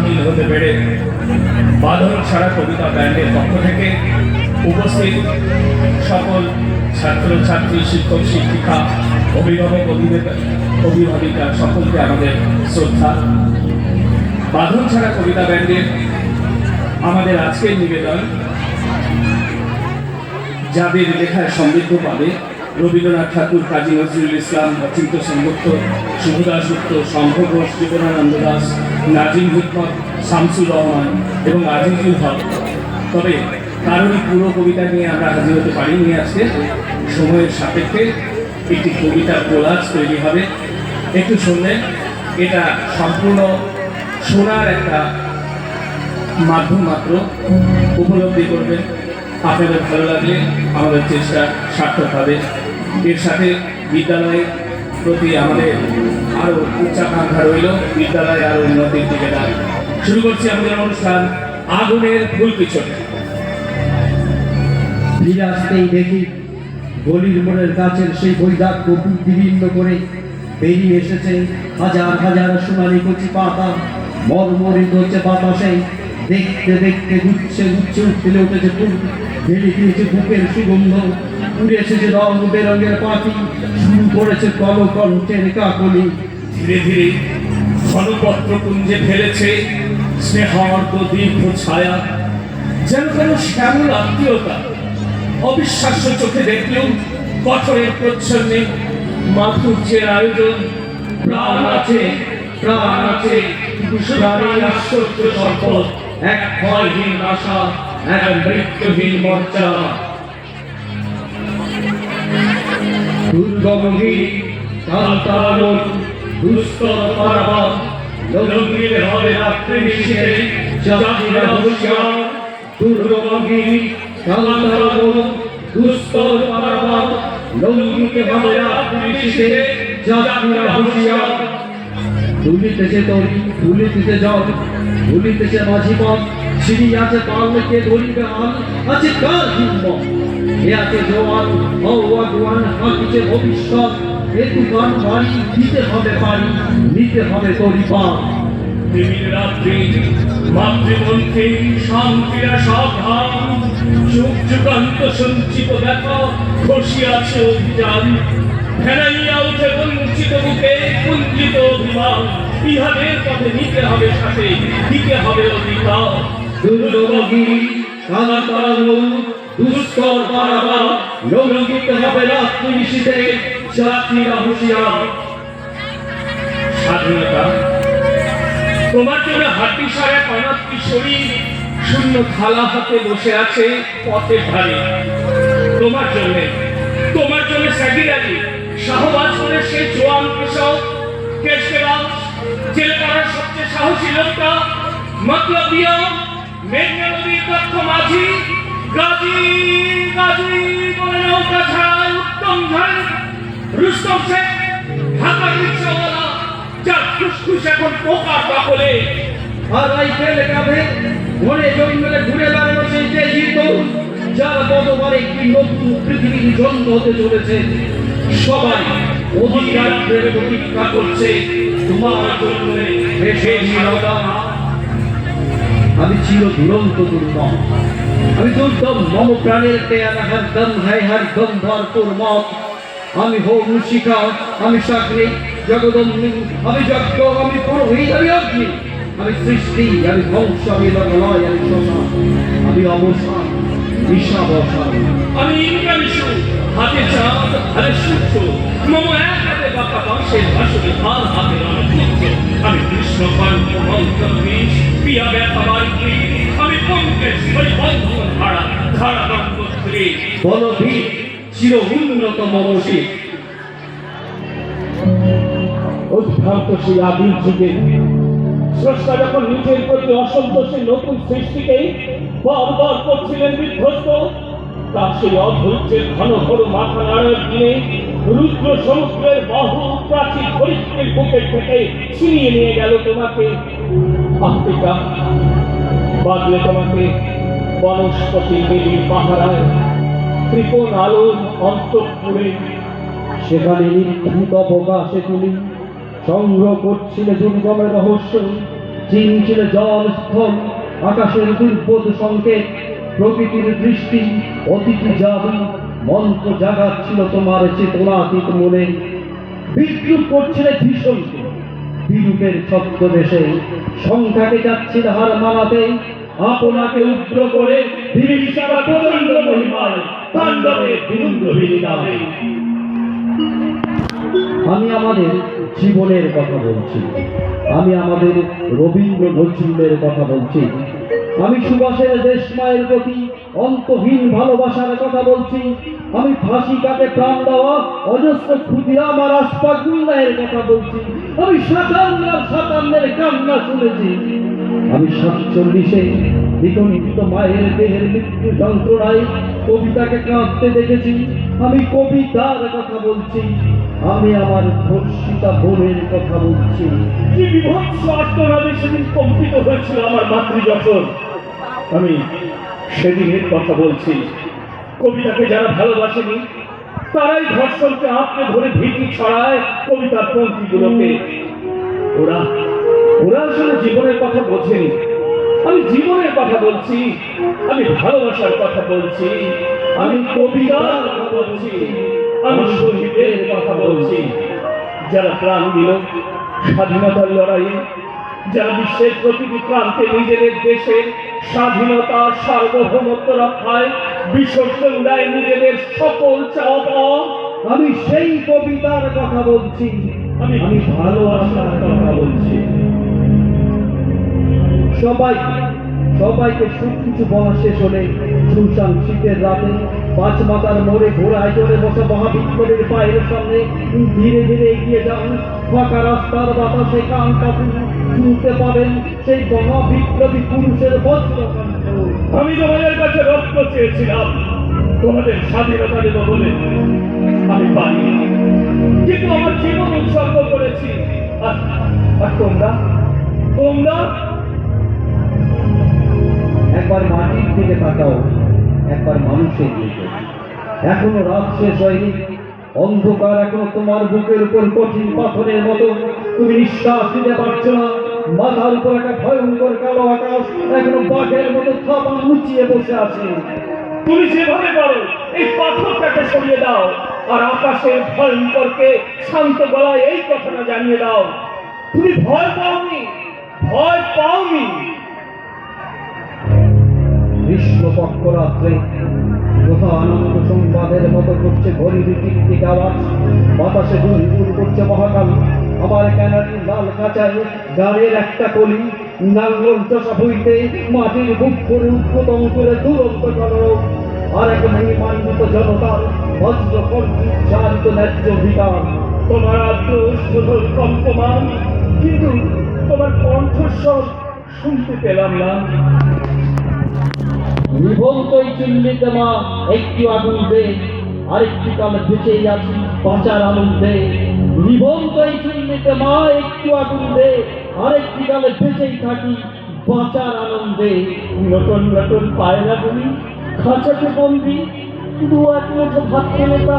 সামিল হতে পেরে বাঁধন ছাড়া কবিতা ব্যান্ডের পক্ষ থেকে উপস্থিত সকল ছাত্র ছাত্রী শিক্ষক, শিক্ষিকা, অভিভাবক অভিভাবিকা সকলকে আমাদের শ্রদ্ধা। বাঁধন ছাড়া কবিতা ব্যান্ডের আমাদের আজকের নিবেদন যাদের লেখায় সমৃদ্ধ পাবে, রবীন্দ্রনাথ ঠাকুর, কাজী নজরুল ইসলাম, অচিন্ত সেনগুপ্ত শুভদাস গুপ্ত শঙ্খ ঘোষ জীবনানন্দ দাস নাজিম হিকমত, শামসুর রহমান এবং আজিজুল হক। তবে কারোরই পুরো কবিতা নিয়ে আমরা হাজির হতে পারিনি আজকে। সময়ের সাপেক্ষে একটি কবিতা কোলাজ তৈরি হবে। একটু শুনলেন, এটা সম্পূর্ণ শোনার একটা মাধ্যম মাত্র। উপলব্ধি করবেন। আপনাদের ভালো লাগলে আমাদের চেষ্টা সার্থক হবে। এর সাথে বিদ্যালয়ের প্রতি আমাদের আরও উচ্চাকাঙ্ক্ষা রইল বিদ্যালয় আরও উন্নতির দিকে যায় শুরু করছি আমাদের অনুষ্ঠান আগুনের ফুল পিছনে। ফিরে আসতেই দেখি গলির মোড়ের গাছের সেই বৈরাগ্য বিভিন্ন করে বেরিয়ে এসেছে হাজার হাজার সোনালি কচি পাতা মরমরিত হচ্ছে বাতাসে। দেখতে দেখতে গুচ্ছে গুচ্ছে উঠতে উঠেছে ফুল ভেড়ে দিয়েছে বুকের সুগন্ধ। উড়ে এসেছে রং বেরঙের পাখি করেছে কলকণ্ঠের কাকলি ধীরে ধীরে ঘনপত্র কুঞ্জে ফেলেছে। স্নেহার্দ দীর্ঘ ছায়া, যেন কোনো শ্যামল আত্মীয়তা? অবিশ্বাস্য চোখে দেখলেও কঠোরের প্রচ্ছন্নে মাধুর্যের আয়োজন, প্রাণ আছে প্রাণ আছে। আশ্চর্য সম্পদ, এক ভয়হীন আশা, এক মৃত্যুহীন মর্যাদা। দুর্গমহী কান্তারণ, দুস্তর পারাবাদ লঙ্গির হবে রাত্রি নিশীথে জাতিরা হুঁশিয়ার দুর্গমহী কান্তারণ, দুস্তর পারাবাদ লঙ্গিতে হবে রাত্রিশে জাতিরা হুঁশিয়ার তুলিতেছে তরি তুলিতেছে জল তুলিতেছে মাঝি পথ সিঁড়ি আছে পালকে দড়িবে আল আছে কার হিম্মত? এ আছে জোয়ান ও আগুয়ান হাঁকিছে ভবিষ্যৎ এ দোকান বাড়ি দিতে হবে পারি নিতে হবে তরি পা দেবীর রাত্রি মাতৃমন্ত্রী শান্তিরা সাবধান। যুগ যুগান্ত সঞ্চিত দেখো খুশি আছে অভিযান। ফেরাইয়া উঠে বঞ্চিত বুকে কুঞ্চিত অভিমান। ইহাদের পথে নিতে হবে সাথে দিতে হবে অধিকার। দুর্গমগিরি কালাতারণ দুষ্কর পারাবার লঙ্ঘিতে হবে রাত্রি নিশীতে যাত্রীরা হুঁশিয়ার। স্বাধীনতা। তোমার জন্য হাতি সারা অনাথ কিশোরী শূন্য থালা হাতে বসে আছে পথের ধারে। তোমার জন্য তোমার জন্য স্যাগিরাজি শাহবাজ করে সেই জোয়ান কৃষক কেশকেরাজ জেলে করার সবচেয়ে সাহসী লোকটা মতলবিয়া মেঘনা নদীর দক্ষ মাঝি গাজী গাজী, বলে উত্তম ধারে রুস্তম শেখ ঢাকার রিক্সাওয়ালা, যার ঘরে বেড়ানো সেই তেজি তরুণ যার পদবার একটি নতুন পৃথিবীর জন্ম হতে চলেছে। সবাই অধিকার প্রতীক্ষা করছে। তোমার জন্য আমি চির দুরন্ত দুর্মম। আমি দুর্দম মম প্রাণের পেয়ারা হার দম হাই হার দম ধর তোর মত আমি হোম শিখা আমি চাকরি জগদম্বি, আমি যজ্ঞ, আমি পুরোহিত, আমি অগ্নি। আমি সৃষ্টি, আমি ধ্বংস আমি লয় আমি শ্মশান আমি অবসান বিষাবসান আমি ইন্দ্রাংশু হাতে চাঁদ, হাতে সূর্য। মম এক হাতে বাঁকা বাঁশের ভাসুরি আর হাতে রণপুত্র আমি কৃষ্ণ কল্প মন্ত্র বিষ পিয়া ব্যথা বাড়ি আমি পঙ্কেশ হরি বন্ধন ধারা ধারা গঙ্গোত্রী বলভীর চির উন্নত মমসী উদ্ভ্রান্ত সেই আদিম যুগে। স্রষ্টা যখন নিজের প্রতি অসন্তোষের নতুন সৃষ্টিকে বারবার করছিলেন বিধ্বস্ত তার সেই অধৈর্যের ঘন ঘন মাথা নাড়ার দিনে রুদ্র সমুদ্রের বাহু প্রাচীর ধরিত্রীর বুকের থেকে ছিনিয়ে নিয়ে গেল তোমাকে। আফ্রিকা তোমাকে বনস্পতি দেবীর পাহারায় ত্রিকোণ আলোর অন্তঃপুরে। সেখানে নির্ভূত প্রকাশে তুমি সংগ্রহ করছিলে দুর্গমের রহস্য চীন ছিল জল স্থল, আকাশের দুর্বোধ সংকেত প্রকৃতির দৃষ্টি অতিথি জাদু মন্ত্র জাগাচ্ছিল তোমার চেতনাতীত মনে। বিদ্রুপ করছিলে ভীষণকে। বিরূপের ছদ্মবেশে সংখ্যাকে যাচ্ছিল হার মানাতে। আপনাকে উগ্র করে বিভীষিকা প্রচণ্ড মহিমায় তাণ্ডবে বিরুদ্ধ নামে আমি আমাদের জীবনের কথা বলছি। আমি আমাদের রবীন্দ্র নজরুলের কথা বলছি। আমি সুভাষের দেশমায়ের প্রতি অন্তহীন ভালোবাসার কথা বলছি। আমি ফাঁসি কাটে প্রাণ দেওয়া, অজস্র ক্ষুদিরাম আর আশফাকুল্লাহের কথা বলছি। আমি সাতান্ন আর সাতান্নের কান্না শুনেছি। আমি সাতচল্লিশে বিকম্পিত মায়ের দেহের মৃত্যু যন্ত্রণায় কবিতাকে কাঁদতে দেখেছি। আমি কবিতার কথা বলছি। আমি আমার ধর্ষিতা বোনের কথা বলছি। কি বিভৎস আত্মনাদে সেদিন কম্পিত হয়েছিল আমার মাতৃ যখন আমি সেদিনের কথা বলছি। কবিতাকে যারা ভালোবাসেনি, তারাই ধর্ষণকে আঁকড়ে ধরে ভীতি ছড়ায় কবিতার পঙ্ক্তিগুলোকে। ওরা ওরা আসলে জীবনের কথা বোঝেনি। আমি জীবনের কথা বলছি, আমি ভালোবাসার কথা বলছি, আমি কবিতার কথা বলছি, আমি শহীদের কথা বলছি। যারা প্রাণ দিল, স্বাধীনতার লড়াইয়ে যারা বিশ্বের প্রতিটি প্রান্তে নিজেদের দেশের স্বাধীনতা সার্বভৌমত্ব রক্ষায় বিসর্জন দেয় নিজেদের সকল চাওয়া আমি সেই কবিতার কথা বলছি। আমি আমি ভালোবাসার কথা বলছি। সবাই সবাইকে সব কিছু বলা শেষ হলে শুনশান শীতের রাতে পাঁচ মাতার মোড়ে ঘোড়ায় চড়ে বসা মহাবিপ্লবের পায়ের সামনে ধীরে ধীরে এগিয়ে যান। ফাঁকা রাস্তার বাতাসে কান কাপুন। শুনতে পাবেন সেই মহাবিপ্লবী পুরুষের বজ্রকণ্ঠ আমি তোমাদের কাছে রক্ত চেয়েছিলাম। তোমাদের স্বাধীনতা দেব বলে আমি পাইনি কিন্তু আমার জীবন উৎসর্গ করেছি। আর তোমরা? তোমরা? একবার মাটির দিকে তাকাও, একবার মানুষের দিকে। এখনও রাত শেষ হয়নি। অন্ধকার এখনও তোমার বুকের উপর কঠিন পাথরের মতো। তুমি নিঃশ্বাস দিতে পারছ না। মাথার উপর একটা ভয়ঙ্কর কালো আকাশ, এখনও বাঘের মতো থাপা মুচিয়ে বসে আছে। তুমি যেভাবে পারো, এই পাথরটাকে সরিয়ে দাও, আর আকাশের ভয়ঙ্করকে শান্ত গলায় এই কথাটা জানিয়ে দাও। তুমি ভয় পাওনি ভয় পাওনি। গ্রীষ্মপক্ষ রাত্রে কোথাও আনন্দ সংবাদের মতো করছে ঘড়ি টিক টিক আওয়াজ। বাতাসে গুনগুন করছে মহাকাল। আবার ক্যানারি লাল কাঁচায় গাড়ির একটা কলি। নাঙ্গল চষা বইতে মাটির বুক করে উৎপতন করে দুরন্ত জনরোগ আর এক মহিমান্বিত জনতার কণ্ঠী চারিত ন্যায্য অধিকার তোমার শুধু কম্পমান। কিন্তু তোমার কণ্ঠস্বর শুনতে পেলাম না। নিভন্ত এই চুল্লিতে মা, একটু আগুন দে আরেকটি কাল বেঁচেই আছি বাঁচার আনন্দে। নিভন্ত এই চুল্লিতে মা, একটু আগুন দে আরেকটি কালে বেঁচেই থাকি বাঁচার আনন্দে। নতুন নতুন পায়রাগুলি খাঁচাতে বন্দি দু এক মতো ভাত খেলে তা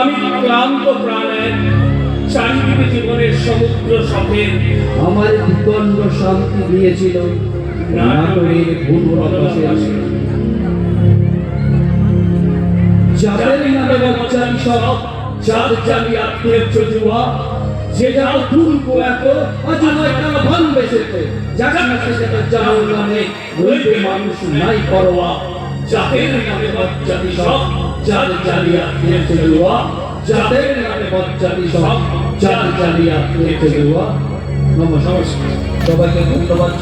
আমি ক্লান্ত প্রাণের চারিদিকে জীবনের সমুদ্র সফের আমার দিগণ্ড শান্তি দিয়েছিল। নাটোরের ভুবন আকাশে যাদের নামে বাচ্চারি সব চাঁদ চালি আত্মীয় চজুয়া যে যা জানো নামে রইবে মানুষ নাই পরোয়া। যাদের নামে বাচ্চাটি সব চাঁদ চালি আত্মীয় দেওয়া যাদের নামে বাচ্চাটি সব চাঁদ চালিয়া খেয়েছে নমস্কার সবাইকে ধন্যবাদ।